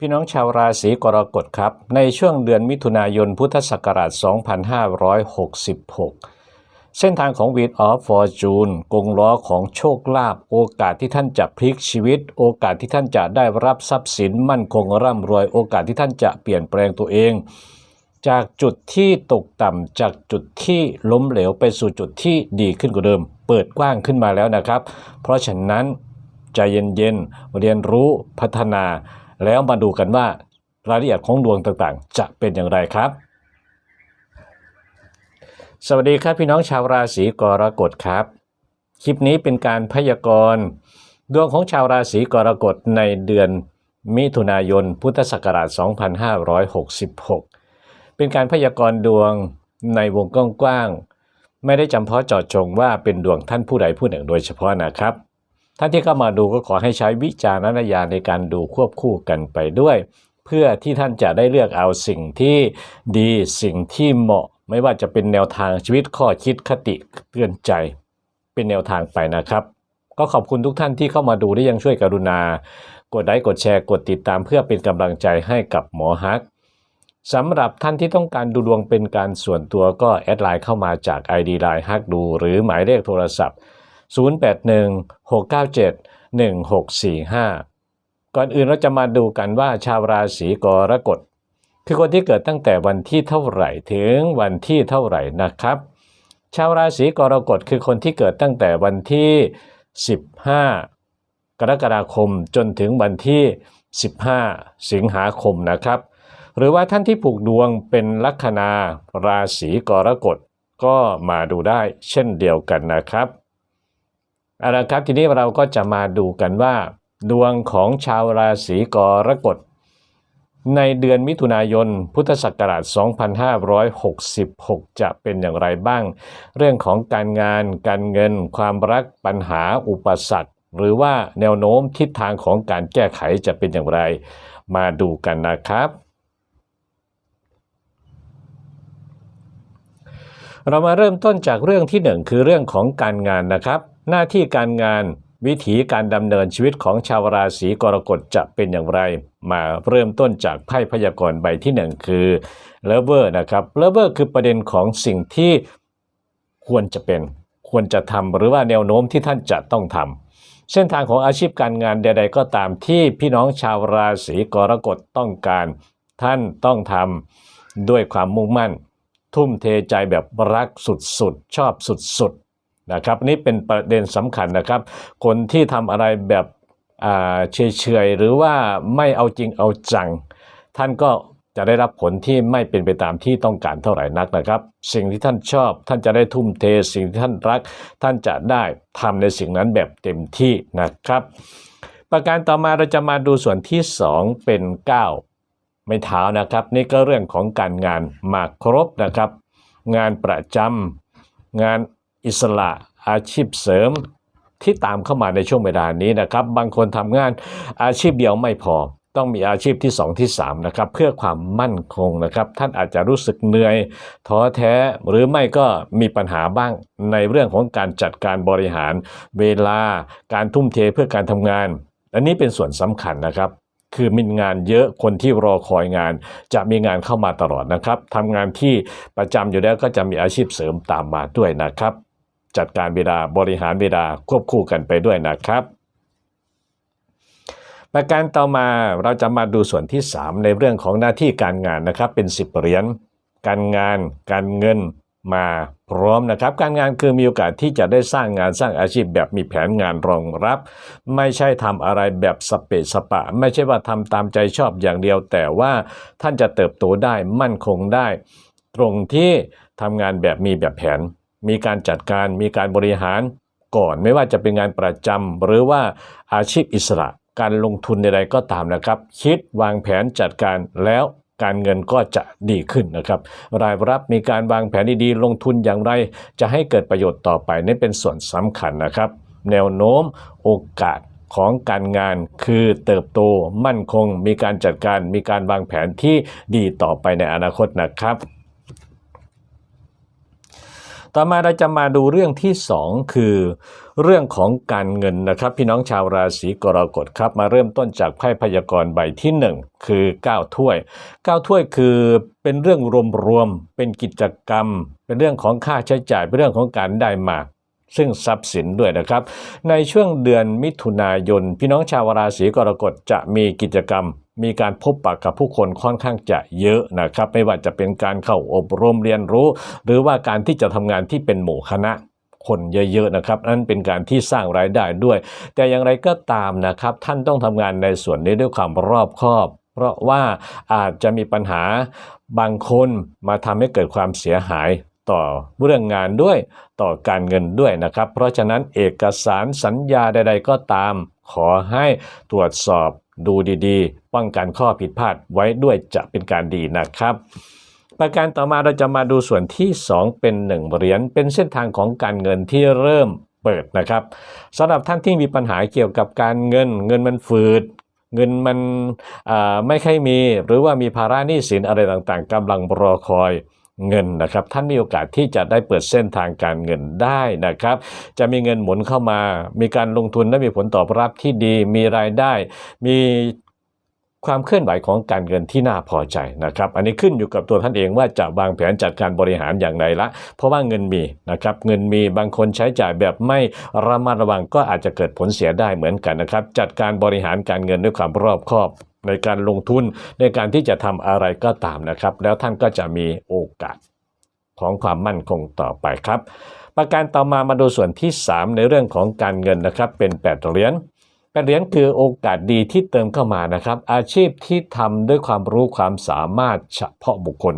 พี่น้องชาวราศีกรกฎครับ ในช่วงเดือนมิถุนายนพุทธศักราช 2566 เส้นทางของ w ี e อ of Fortune กงล้อของโชคลาภโอกาสที่ท่านจะพลิกชีวิต โอกาสที่ท่านจะได้รับทรัพย์สินมั่นคงร่ำรวย โอกาสที่ท่านจะเปลี่ยนแปลงตัวเอง จากจุดที่ตกต่ำจากจุดที่ล้มเหลวไปสู่จุดที่ดีขึ้นกว่าเดิม เปิดกว้างขึ้นมาแล้วนะครับ เพราะฉะนั้นใจเย็นๆเรียนรู้พัฒนา แล้วมาดูกันว่ารายละเอียดของดวงต่างๆ จะเป็นอย่างไรครับ สวัสดีครับพี่น้องชาวราศีกรกฎครับ คลิปนี้เป็นการพยากรณ์ดวงของชาวราศีกรกฎในเดือนมิถุนายน พุทธศักราช 2566 เป็นการพยากรณ์ดวงในวงกว้างๆ ไม่ได้จำเพาะเจาะจงว่าเป็นดวงท่านผู้ใดผู้หนึ่งโดยเฉพาะนะครับ ท่านที่เข้ามาดูก็ขอให้ใช้วิจารณญาณในการดูควบคู่กันไปด้วย เพื่อที่ท่านจะได้เลือกเอาสิ่งที่ดีสิ่งที่เหมาะ ไม่ว่าจะเป็นแนวทางชีวิตข้อคิดคติเตือนใจ เป็นแนวทางไปนะครับ ก็ขอบคุณทุกท่านที่เข้ามาดูได้ยังช่วยกรุณา กดไลค์กดแชร์กดติดตามเพื่อเป็นกำลังใจให้กับหมอฮักสำหรับท่านที่ต้องการดูดวงเป็นการส่วนตัวก็แอดไลน์เข้ามาจาก ID ไลน์ฮักดู หรือหมายเลขโทรศัพท์ 0816971645 ก่อนอื่นเราจะมาดูกันว่าชาวราศีกรกฎคือคนที่เกิดตั้งแต่วันที่เท่าไหร่ถึงวันที่เท่าไหร่นะครับ ชาวราศีกรกฎคือคนที่เกิดตั้งแต่วันที่ 15 กรกฎาคมจนถึงวันที่ 15 สิงหาคมนะครับ หรือว่าท่านที่ผูกดวงเป็นลัคนาราศีกรกฎก็มาดูได้เช่นเดียวกันนะครับ เอาละครับทีนี้เราก็จะมาดูกันว่า ดวงของชาวราศีกรกฎ ในเดือนมิถุนายน พุทธศักราช 2566 จะเป็นอย่างไรบ้าง เรื่องของการงาน การเงิน ความรักปัญหาอุปสรรค หรือว่าแนวโน้มทิศทางของการแก้ไขจะเป็นอย่างไร มาดูกันนะครับเรามาเริ่มต้นจากเรื่องที่หนึ่งคือเรื่องของการงานนะครับ หน้าที่การงานวิถีการดำเนินชีวิตของชาวราศีกรกฎจะเป็นอย่างไร มาเริ่มต้นจากไพ่พยากรณ์ใบที่หนึ่งคือเลเวอร์นะครับเลเวอร์คือประเด็นของสิ่งที่ควรจะเป็น ควรจะทำหรือว่าแนวโน้มที่ท่านจะต้องทำเส้นทางของอาชีพการงานใด ๆ ก็ตามที่พี่น้องชาวราศีกรกฎต้องการ ท่านต้องทำด้วยความมุ่งมั่น ทุ่มเทใจแบบรักสุดๆชอบสุดๆ นะครับนี่เป็นประเด็นสำคัญนะครับ คนที่ทำอะไรแบบเฉยๆหรือว่าไม่เอาจริงเอาจัง ท่านก็จะได้รับผลที่ไม่เป็นไปตามที่ต้องการเท่าไหร่นักนะครับ สิ่งที่ท่านชอบ ท่านจะได้ทุ่มเทสิ่งที่ท่านรัก ท่านจะได้ทำในสิ่งนั้นแบบเต็มที่นะครับ ประการต่อมาเราจะมาดูส่วนที่ 2 เป็น 9 ไม่เท้านะครับ นี่ก็เรื่องของการงานมาครบนะครับ งานประจำงาน อิสระอาชีพเสริมที่ตามเข้ามาในช่วงเวลานี้นะครับ บางคนทำงานอาชีพเดียวไม่พอ ต้องมีอาชีพที่ 2 ที่ 3 นะครับ เพื่อความมั่นคงนะครับ ท่านอาจจะรู้สึกเหนื่อยท้อแท้หรือไม่ก็มีปัญหาบ้างในเรื่องของการจัดการบริหาร เวลาการทุ่มเทเพื่อการทำงาน อันนี้เป็นส่วนสำคัญนะครับคือมีงานเยอะคนที่รอคอยงาน จะมีงานเข้ามาตลอดนะครับทำงานที่ประจำอยู่แล้วก็จะมีอาชีพเสริมตามมาด้วยนะครับ จัดการเวลาบริหารเวลาควบคู่กันไปด้วยนะครับ ประการต่อมาเราจะมาดูส่วนที่ 3 ในเรื่องของหน้าที่การงานนะครับ เป็น 10 เหรียญการงาน การเงินมาพร้อมนะครับ การงานคือมีโอกาสที่จะได้สร้างงานสร้างอาชีพแบบมีแผนงานรองรับ ไม่ใช่ทำอะไรแบบสเปสปะ ไม่ใช่ว่าทำตามใจชอบอย่างเดียว แต่ว่าท่านจะเติบโตได้มั่นคงได้ ตรงที่ทำงานแบบมีแบบแผน มีการจัดการมีการบริหารก่อน ไม่ว่าจะเป็นงานประจำหรือว่าอาชีพอิสระ การลงทุนใดๆก็ตามนะครับ คิดวางแผนจัดการแล้วการเงินก็จะดีขึ้นนะครับ รายรับมีการวางแผนดีๆ ลงทุนอย่างไร จะให้เกิดประโยชน์ต่อไปนี่เป็นส่วนสำคัญนะครับ แนวโน้มโอกาสของการงานคือเติบโตมั่นคง มีการจัดการมีการวางแผนที่ดีต่อไปในอนาคตนะครับ ต่อมาเราจะมาดูเรื่องที่ 2 คือ เรื่องของการเงินนะครับ พี่น้องชาวราศีกรกฎครับ มาเริ่มต้นจากไพ่พยากรณ์ใบที่ 1 คือ 9 ถ้วย 9 ถ้วยคือเป็นเรื่องรวมๆเป็นกิจกรรม เป็นเรื่องของค่าใช้จ่ายเป็นเรื่องของการได้มาซึ่งทรัพย์สินด้วยนะครับ ในช่วงเดือนมิถุนายน พี่น้องชาวราศีกรกฎจะมีกิจกรรม มีการพบปะกับผู้คนค่อนข้างจะเยอะนะครับ ไม่ว่าจะเป็นการเข้าอบรมเรียนรู้ หรือว่าการที่จะทำงานที่เป็นหมู่คณะคนเยอะๆนะครับนั่นเป็นการที่สร้างรายได้ด้วย แต่อย่างไรก็ตามนะครับ ท่านต้องทำงานในส่วนนี้ด้วยความรอบคอบ เพราะว่าอาจจะมีปัญหาบางคนมาทำให้เกิดความเสียหายต่อเรื่องงานด้วยต่อการเงินด้วยนะครับ เพราะฉะนั้นเอกสารสัญญาใด ๆ ก็ตาม ขอให้ตรวจสอบ ดูดีๆ ป้องกันข้อผิดพลาดไว้ด้วยจะเป็นการดีนะครับ ประการต่อมาเราจะมาดูส่วนที่ 2 เป็น 1 เหรียญเป็นเส้นทางของการเงินที่เริ่มเปิดนะครับสำหรับท่านที่มีปัญหาเกี่ยวกับการเงิน เงินมันฝืดเงินมันไม่ค่อยมี หรือว่ามีภาระหนี้สินอะไรต่างๆกำลังรอคอย เงินนะครับ ท่านมีโอกาสที่จะได้เปิดเส้นทางการเงินได้นะครับ จะมีเงินหมุนเข้ามา มีการลงทุนและมีผลตอบรับที่ดี มีรายได้ มีความเคลื่อนไหวของการเงินที่น่าพอใจนะครับ อันนี้ขึ้นอยู่กับตัวท่านเองว่าจะวางแผนจัดการบริหารอย่างไรละ เพราะว่าเงินมีนะครับ เงินมีบางคนใช้จ่ายแบบไม่ระมัดระวังก็อาจจะเกิดผลเสียได้เหมือนกันนะครับ จัดการบริหารการเงินด้วยความรอบคอบ ในการลงทุนในการที่จะทำอะไรก็ตามนะครับ แล้วท่านก็จะมีโอกาสของความมั่นคงต่อไปครับ ประการต่อมามาดูส่วนที่ 3 ในเรื่องของการเงินนะครับ เป็น 8 เหรียญแปดเหรียญคือโอกาสดีที่เติมเข้ามานะครับ อาชีพที่ทำด้วยความรู้ความสามารถเฉพาะบุคคล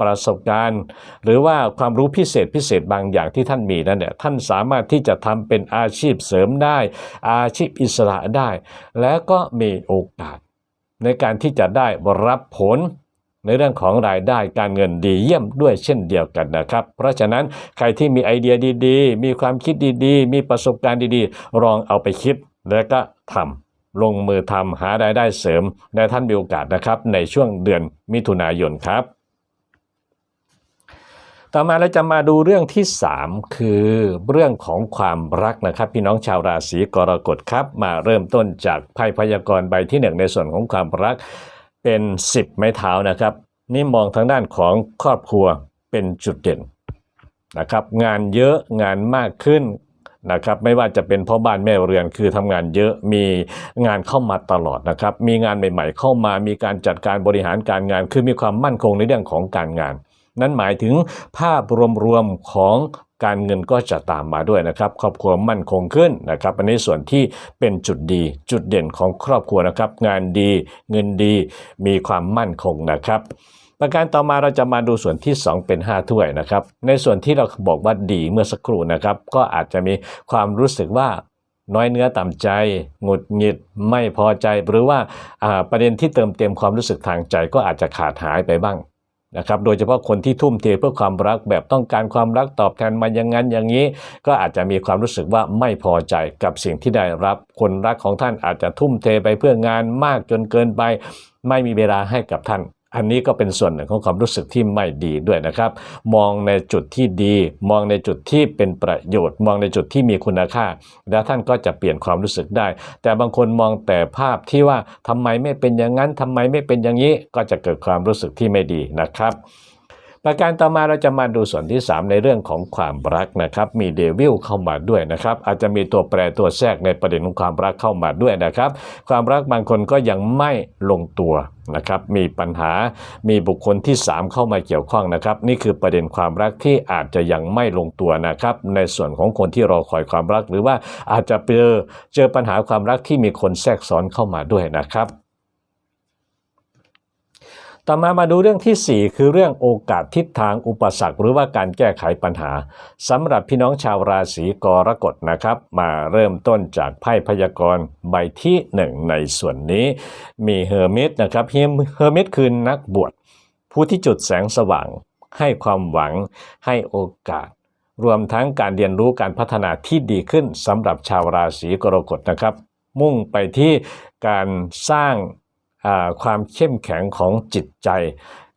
ประสบการณ์ หรือว่าความรู้พิเศษพิเศษบางอย่างที่ท่านมีนั่นเนี่ยท่านสามารถที่จะทำเป็นอาชีพเสริมได้ อาชีพอิสระได้ แล้วก็มีโอกาส ในการที่จะได้รับผลในเรื่องของรายได้การเงินดีเยี่ยมด้วยเช่นเดียวกันนะครับ เพราะฉะนั้นใครที่มีไอเดียดีๆ มีความคิดดีๆ มีประสบการณ์ดีๆ ลองเอาไปคิดแล้วก็ทำลงมือทำหารายได้เสริมและท่านมีโอกาสนะครับในช่วงเดือนมิถุนายนครับ ต่อมาเราจะมาดูเรื่องที่ 3 คือเรื่องของความรักนะครับ พี่น้องชาวราศีกรกฎครับ มาเริ่มต้นจากไพ่พยากรณ์ใบที่ 1 ในส่วนของความรักเป็น 10 ไม้เท้านะครับ นี่มองทางด้านของครอบครัวเป็นจุดเด่นนะครับงานเยอะงานมากขึ้นนะครับไม่ว่าจะเป็นพ่อบ้านแม่เรือนคือทำงานเยอะมีงานเข้ามาตลอดนะครับมีงานใหม่ ๆ เข้ามามีการจัดการบริหารการงาน คือมีความมั่นคงในเรื่องของการงาน นั่นหมายถึงภาพรวมๆของการเงินก็จะตามมาด้วยนะครับ ครอบครัวมั่นคงขึ้นนะครับ อันนี้ส่วนที่เป็นจุดดีจุดเด่นของครอบครัวนะครับ งานดีเงินดีมีความมั่นคงนะครับ ประการต่อมาเราจะมาดูส่วนที่ 2 เป็น 5 ถ้วยนะครับ ในส่วนที่เราบอกว่าดีเมื่อสักครู่นะครับ ก็อาจจะมีความรู้สึกว่าน้อยเนื้อต่ำใจ หงุดหงิด ไม่พอใจ หรือว่าอ่าประเด็นที่เติมเต็มความรู้สึกทางใจก็อาจจะขาดหายไปบ้าง นะครับโดยเฉพาะคนที่ทุ่มเทเพื่อความรักแบบต้องการความรักตอบแทนมาอย่างนั้นอย่างนี้ ก็อาจจะมีความรู้สึกว่าไม่พอใจกับสิ่งที่ได้รับ คนรักของท่านอาจจะทุ่มเทไปเพื่องานมากจนเกินไป ไม่มีเวลาให้กับท่าน อันนี้ก็เป็นส่วนหนึ่งของความรู้สึกที่ไม่ดีด้วยนะครับ มองในจุดที่ดี มองในจุดที่เป็นประโยชน์ มองในจุดที่มีคุณค่า แล้วท่านก็จะเปลี่ยนความรู้สึกได้ แต่บางคนมองแต่ภาพที่ว่าทำไมไม่เป็นอย่างนั้นทำไมไม่เป็นอย่างนี้ ก็จะเกิดความรู้สึกที่ไม่ดีนะครับ ประการต่อมาเราจะมาดูส่วนที่ 3 ในเรื่องของความรักนะครับ มีเดวิลเข้ามาด้วยนะครับ อาจจะมีตัวแปรตัวแทรกในประเด็นของความรักเข้ามาด้วยนะครับ ความรักบางคนก็ยังไม่ลงตัวนะครับ มีปัญหา มีบุคคลที่ 3 เข้ามาเกี่ยวข้องนะครับ นี่คือประเด็นความรักที่อาจจะยังไม่ลงตัวนะครับ ในส่วนของคนที่รอคอยความรัก หรือว่าอาจจะเจอเจอปัญหาความรักที่มีคนแทรกซ้อนเข้ามาด้วยนะครับ ต่อมามาดูเรื่องทีสี่ 4 คือเรื่องโอกาสทิศทางอุปสรรค หรือว่าการแก้ไขปัญหาสำหรับพี่น้องชาวราศีกรกฎนะครับ มาเริ่มต้นจากไพ่พยากรณ์ใบที่ 1 ในส่วนนี้ มีเฮอร์มิตนะครับเฮอร์มิตคือนักบวชผู้ที่จุดแสงสว่าง ให้ความหวังให้โอกาสรวมทั้งการเรียนรู้การพัฒนาที่ดีขึ้นสำหรับชาวราศีกรกฎนะครับ มุ่งไปที่การสร้าง ความเข้มแข็งของจิตใจ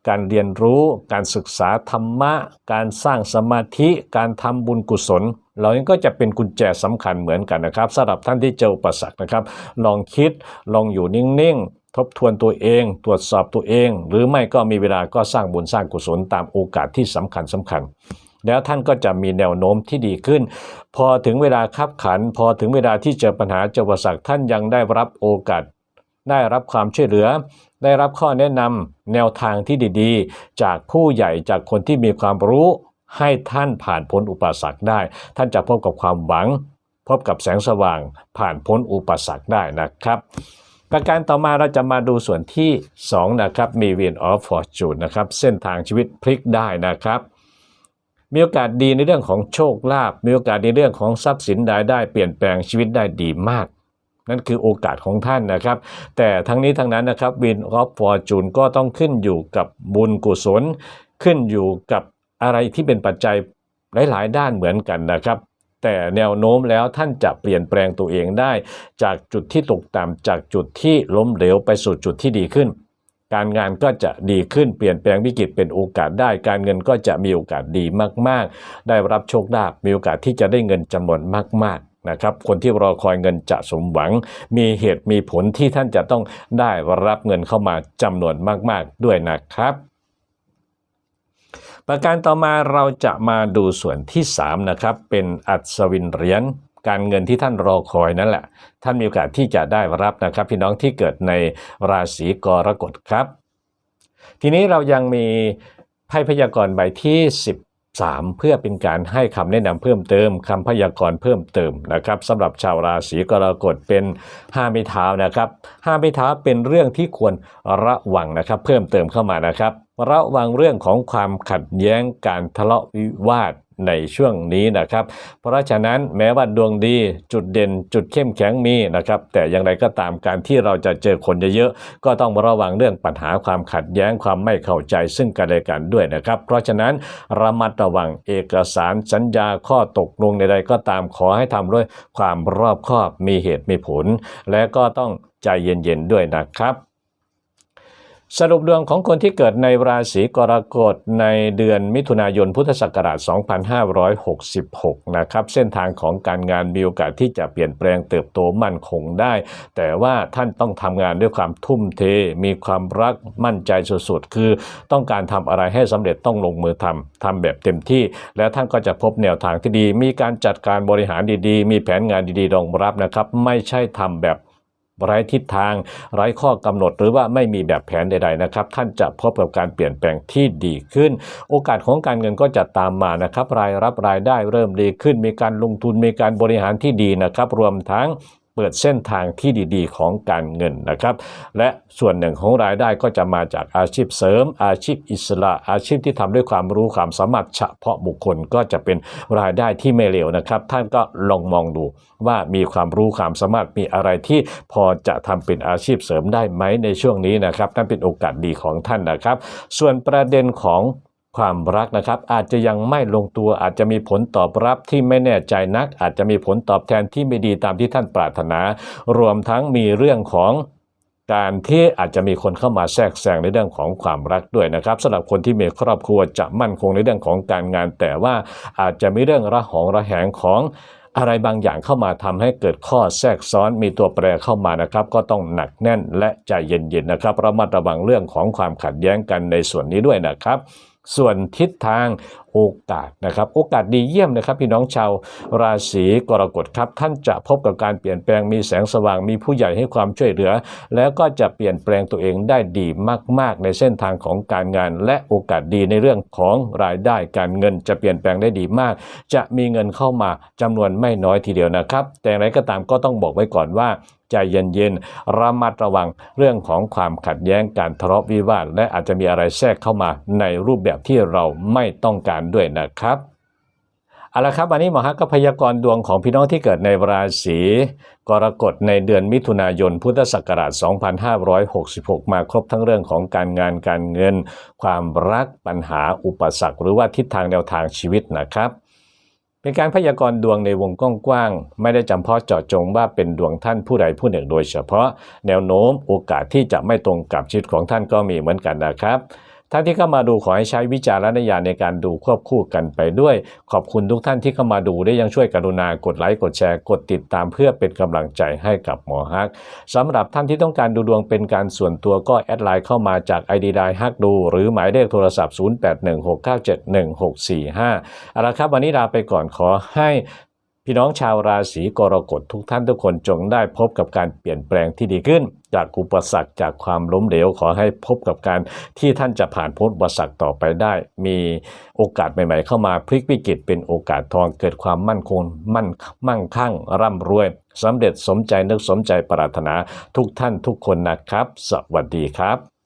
การเรียนรู้ การศึกษาธรรมะ การสร้างสมาธิ การทำบุญกุศลเหล่านี้ก็จะเป็นกุญแจสำคัญเหมือนกันนะครับสำหรับท่านที่เจออุปสรรคนะครับ ลองคิดลองอยู่นิ่งๆ ทบทวนตัวเอง ตรวจสอบตัวเอง หรือไม่ก็มีเวลาก็สร้างบุญสร้างกุศลตามโอกาสที่สำคัญสำคัญ แล้วท่านก็จะมีแนวโน้มที่ดีขึ้น พอถึงเวลาคับขัน พอถึงเวลาที่เจอปัญหาเจออุปสรรคท่านยังได้รับโอกาส ได้รับความช่วยเหลือ ได้รับข้อแนะนำแนวทางที่ดีๆ จากผู้ใหญ่จากคนที่มีความรู้ให้ท่านผ่านพ้นอุปสรรคได้ ท่านจะพบกับความหวัง พบกับแสงสว่างผ่านพ้นอุปสรรคได้นะครับประการต่อมาเราจะมาดูส่วนที่ 2 นะครับ มี w h e e l of Fortune นะครับ เส้นทางชีวิตพลิกได้นะครับ มีโอกาสดีในเรื่องของโชคลาภมีโอกาสในเรื่องของทรัพย์สินรายได้เปลี่ยนแปลงชีวิตได้ดีมาก นั่นคือโอกาสของท่านนะครับ แต่ทั้งนี้ทั้งนั้นนะครับ w h e e l of Fortune ก็ต้องขึ้นอยู่กับบุญกุศล ขึ้นอยู่กับอะไรที่เป็นปัจจัยหลาย ๆ ด้านเหมือนกันนะครับ แต่แนวโน้มแล้วท่านจะเปลี่ยนแปลงตัวเองได้ จากจุดที่ตกต่ำจากจุดที่ล้มเหลวไปสู่จุดที่ดีขึ้น การงานก็จะดีขึ้นเปลี่ยนแปลงวิกฤตเป็นโอกาสได้ การเงินก็จะมีโอกาสดีมาก ๆ ได้รับโชคลาภมีโอกาสที่จะได้เงินจำนวนมาก ๆ นะครับคนที่รอคอยเงินจะสมหวัง มีเหตุมีผลที่ท่านจะต้องได้รับเงินเข้ามาจำนวนมาก ๆ ด้วยนะครับประการต่อมาเราจะมาดูส่วนที่ 3 นะครับ เป็นอัศวินเหรียญการเงินที่ท่านรอคอยนั่นแหละ ท่านมีโอกาสที่จะได้รับนะครับ พี่น้องที่เกิดในราศีกรกฎครับ ทีนี้เรายังมีไพ่พยากรณ์ใบที่ 3เพื่อเป็นการให้คำแนะนำเพิ่มเติมคำพยากรณ์เพิ่มเติมนะครับสำหรับชาวราศีกรกฎเป็นห้าไม้เท้านะครับห้าไม้เท้าเป็นเรื่องที่ควรระวังนะครับ เพิ่มเติมเข้ามานะครับ ระวังเรื่องของความขัดแย้งการทะเลาะวิวาท ในช่วงนี้นะครับ เพราะฉะนั้นแม้ว่าดวงดีจุดเด่นจุดเข้มแข็งมีนะครับ แต่อย่างไรก็ตามการที่เราจะเจอคนเยอะๆก็ต้องระวังเรื่องปัญหาความขัดแย้งความไม่เข้าใจซึ่งกันและกันด้วยนะครับ เพราะฉะนั้นระมัดระวังเอกสารสัญญาข้อตกลงใดๆก็ตามขอให้ทำด้วยความรอบคอบมีเหตุมีผล และก็ต้องใจเย็นๆด้วยนะครับ สรุปดวงของคนที่เกิดในราศีกรกฎในเดือนมิถุนายนพุทธศักราช 2566 นะครับ เส้นทางของการงานมีโอกาสที่จะเปลี่ยนแปลงเติบโตมั่นคงได้ แต่ว่าท่านต้องทำงานด้วยความทุ่มเท มีความรักมั่นใจสุดๆ คือต้องการทำอะไรให้สำเร็จต้องลงมือทำทำแบบเต็มที่ แล้วท่านก็จะพบแนวทางที่ดี มีการจัดการบริหารดีๆ มีแผนงานดีๆรองรับนะครับ ไม่ใช่ทำแบบ ไร้ทิศทางไร้ข้อกำหนด หรือว่าไม่มีแบบแผนใดๆนะครับ ท่านจะพบกับการเปลี่ยนแปลงที่ดีขึ้น โอกาสของการเงินก็จะตามมานะครับ รายรับรายได้เริ่มดีขึ้น มีการลงทุนมีการบริหารที่ดีนะครับ รวมทั้ง เปิดเส้นทางที่ดีๆ ของการเงินนะครับ และส่วนหนึ่งของรายได้ก็จะมาจากอาชีพเสริม อาชีพอิสระ อาชีพที่ทำด้วยความรู้ความสามารถเฉพาะบุคคลก็จะเป็นรายได้ที่ไม่เลวนะครับ ท่านก็ลองมองดูว่ามีความรู้ความสามารถมีอะไรที่พอจะทำเป็นอาชีพเสริมได้ไหมในช่วงนี้นะครับนั่นเป็นโอกาสดีของท่านนะครับ ส่วนประเด็นของ ความรักนะครับ อาจจะยังไม่ลงตัวอาจจะมีผลตอบรับที่ไม่แน่ใจนัก อาจจะมีผลตอบแทนที่ไม่ดีตามที่ท่านปรารถนา รวมทั้งมีเรื่องของการที่อาจจะมีคนเข้ามาแทรกแซงในเรื่องของความรักด้วยนะครับสำหรับคนที่มีครอบครัวจะมั่นคงในเรื่องของการงาน แต่ว่าอาจจะมีเรื่องระหองระแหงของอะไรบางอย่างเข้ามาทำให้เกิดข้อแทรกซ้อนมีตัวแปรเข้ามานะครับ ก็ต้องหนักแน่นและใจเย็นๆนะครับระมัดระวังเรื่องของความขัดแย้งกันในส่วนนี้ด้วยนะครับ ส่วนทิศทางโอกาสนะครับ โอกาสดีเยี่ยมนะครับ พี่น้องชาวราศีกรกฎครับ ท่านจะพบกับการเปลี่ยนแปลงมีแสงสว่างมีผู้ใหญ่ให้ความช่วยเหลือ แล้วก็จะเปลี่ยนแปลงตัวเองได้ดีมาก ๆ ในเส้นทางของการงาน และโอกาสดีในเรื่องของรายได้การเงินจะเปลี่ยนแปลงได้ดีมาก จะมีเงินเข้ามาจำนวนไม่น้อยทีเดียวนะครับ แต่อย่างไรก็ตามก็ต้องบอกไว้ก่อนว่าใจเย็นๆ ระมัดระวังเรื่องของความขัดแย้งการทะเลาะวิวาท และอาจจะมีอะไรแทรกเข้ามาในรูปแบบที่เราไม่ต้องการด้วยนะครับเอาละครับวันนี้หมอฮักก็พยากรณ์ดวงของพี่น้องที่เกิดในราศีกรกฎในเดือนมิถุนายนพุทธศักราช 2566 มาครบทั้งเรื่องของการงานการเงิน ความรักปัญหาอุปสรรค หรือว่าทิศทางแนวทางชีวิตนะครับเป็นการพยากรณ์ดวงในวงกว้างๆ ไม่ได้จำเพาะเจาะจงว่าเป็นดวงท่านผู้ใดผู้หนึ่งโดยเฉพาะ แนวโน้มโอกาสที่จะไม่ตรงกับชีวิตของท่านก็มีเหมือนกันนะครับ ท่านที่เข้ามาดูขอให้ใช้วิจารณญาณในการดูควบคู่กันไปด้วย ขอบคุณทุกท่านที่เข้ามาดูได้ยังช่วยกรุณากดไลค์กดแชร์กดติดตามเพื่อเป็นกำลังใจให้กับหมอฮักสำหรับท่านที่ต้องการดูดวงเป็นการส่วนตัวก็แอดไลน์เข้ามาจาก ID ไดฮักดู หรือหมายเลขโทรศัพท์ 0816971645เอาละครับ วันนี้ลาไปก่อนขอให้พี่น้องชาวราศีกรกฎทุกท่านทุกคนจงได้พบกับการเปลี่ยนแปลงที่ดีขึ้น จากอุปสรรคจากความล้มเหลวขอให้พบกับการที่ท่านจะผ่านพ้นอุปสรรคต่อไปได้ มีโอกาสใหม่ ๆ เข้ามาพลิกวิกฤตเป็นโอกาสทองเกิดความมั่นคงมั่นมั่งคั่ง ร่ำรวยสำเร็จสมใจนึกสมใจปรารถนาทุกท่านทุกคนนะครับ สวัสดีครับ